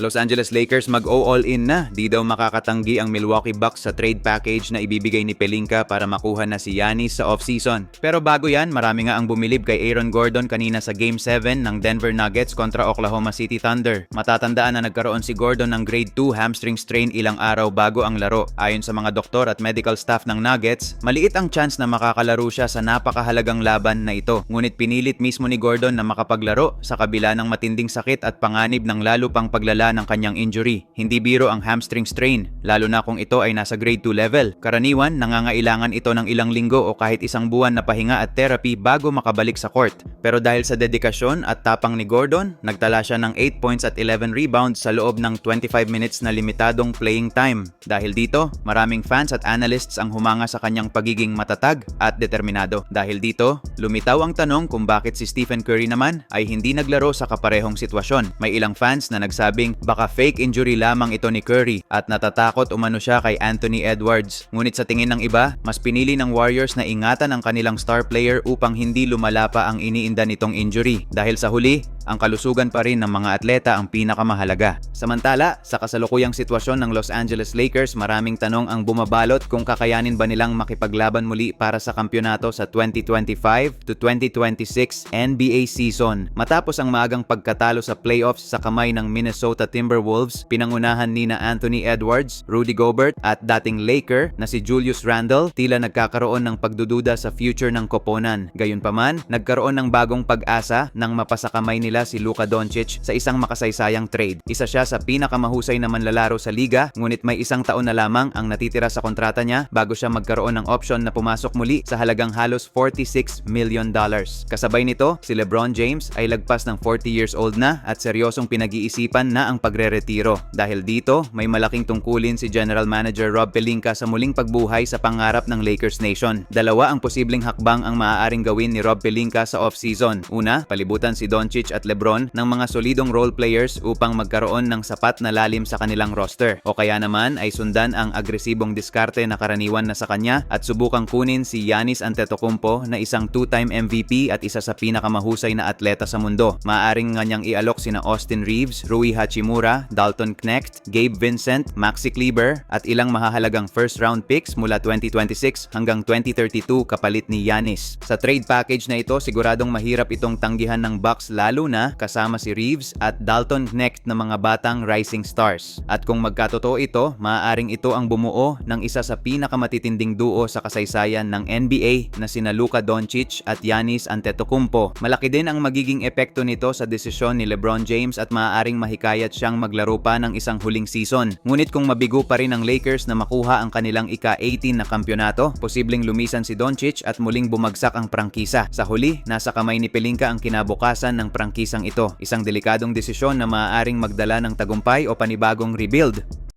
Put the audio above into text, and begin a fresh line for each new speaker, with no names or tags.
Los Angeles Lakers mag-o-all in na. Di daw makakatanggi ang Milwaukee Bucks sa trade package na ibibigay ni Pelinka para makuha na si Giannis sa offseason. Pero bago yan, marami nga ang bumilib kay Aaron Gordon kanina sa Game 7 ng Denver Nuggets kontra Oklahoma City Thunder. Matatandaan na nagkaroon si Gordon ng grade 2 hamstring strain ilang araw bago ang laro. Ayon sa mga doktor at medical staff ng Nuggets, maliit ang chance na makakalaro siya sa napakahalagang laban na ito. Ngunit pinilit mismo ni Gordon na makapaglaro sa kabila ng matinding sakit at panganib ng lalo pang paglala ng kanyang injury. Hindi biro ang hamstring strain, lalo na kung ito ay nasa grade 2 level. Karaniwan, nangangailangan ito ng ilang linggo o kahit isang buwan na pahinga at therapy bago makabalik sa court. Pero dahil sa dedikasyon at tapang ni Gordon, nagtala siya ng 8 points at 11 rebounds sa loob ng 25 minutes na limitadong playing time. Dahil dito, maraming fans at analysts ang humanga sa kanyang pagiging matatag at determinado. Dahil dito, lumitaw ang tanong kung bakit si Stephen Curry naman ay hindi naglaro sa kaparehong sitwasyon. May ilang fans na nagsabing baka fake injury lamang ito ni Curry at natatakot umano siya kay Anthony Edwards. Ngunit sa tingin ng iba, mas pinili ng Warriors na ingatan ang kanilang star player upang hindi lumala pa ang iniinda nitong injury. Dahil sa huli, ang kalusugan pa rin ng mga atleta ang pinakamahalaga. Samantala, sa kasalukuyang sitwasyon ng Los Angeles Lakers, maraming tanong ang bumabalot kung kakayanin ba nilang makipaglaban muli para sa kampyonato sa 2025 to 2026 NBA season. Matapos ang maagang pagkatalo sa playoffs sa kamay ng Minnesota Timberwolves, pinangunahan ni na Anthony Edwards, Rudy Gobert at dating Laker na si Julius Randle tila nagkakaroon ng pagdududa sa future ng koponan. Gayunpaman, nagkaroon ng bagong pag-asa nang mapasakamay nila si Luka Doncic sa isang makasaysayang trade. Isa siya sa pinakamahusay na manlalaro sa liga, ngunit may isang taon na lamang ang natitira sa kontrata niya bago siya magkaroon ng option na pumasok muli sa halagang halos 46 million dollars. Kasabay nito, si LeBron James ay lagpas ng 40 years old na at seryosong pinag-iisipan na ang pagre-retiro. Dahil dito, may malaking tungkulin si General Manager Rob Pelinka sa muling pagbuhay sa pangarap ng Lakers Nation. Dalawa ang posibleng hakbang ang maaaring gawin ni Rob Pelinka sa off-season. Una, palibutan si Doncic at LeBron ng mga solidong role players upang magkaroon ng sapat na lalim sa kanilang roster. O kaya naman ay sundan ang agresibong diskarte na karaniwan na sa kanya at subukang kunin si Giannis Antetokounmpo na isang two-time MVP at isa sa pinakamahusay na atleta sa mundo. Maaring nga niyang ialok sina Austin Reeves, Rui Hachimura, Dalton Knecht, Gabe Vincent, Maxi Kleber at ilang mahahalagang first round picks mula 2026 hanggang 2032 kapalit ni Giannis. Sa trade package na ito, siguradong mahirap itong tanggihan ng Bucks lalo na kasama si Reeves at Dalton Knecht na mga batang rising stars. At kung magkatotoo ito, maaaring ito ang bumuo ng isa sa pinakamatitinding duo sa kasaysayan ng NBA na sina Luka Doncic at Giannis Antetokounmpo. Malaki din ang magiging epekto nito sa desisyon ni LeBron James at maaaring mahikayat siyang maglaro pa ng isang huling season. Ngunit kung mabigo pa rin ang Lakers na makuha ang kanilang ika-18 na kampyonato, posibleng lumisan si Doncic at muling bumagsak ang prangkisa. Sa huli, nasa kamay ni Pelinka ang kinabukasan ng prangkisang ito. Isang delikadong desisyon na maaaring magdala ng tagumpay o panibagong rebuild.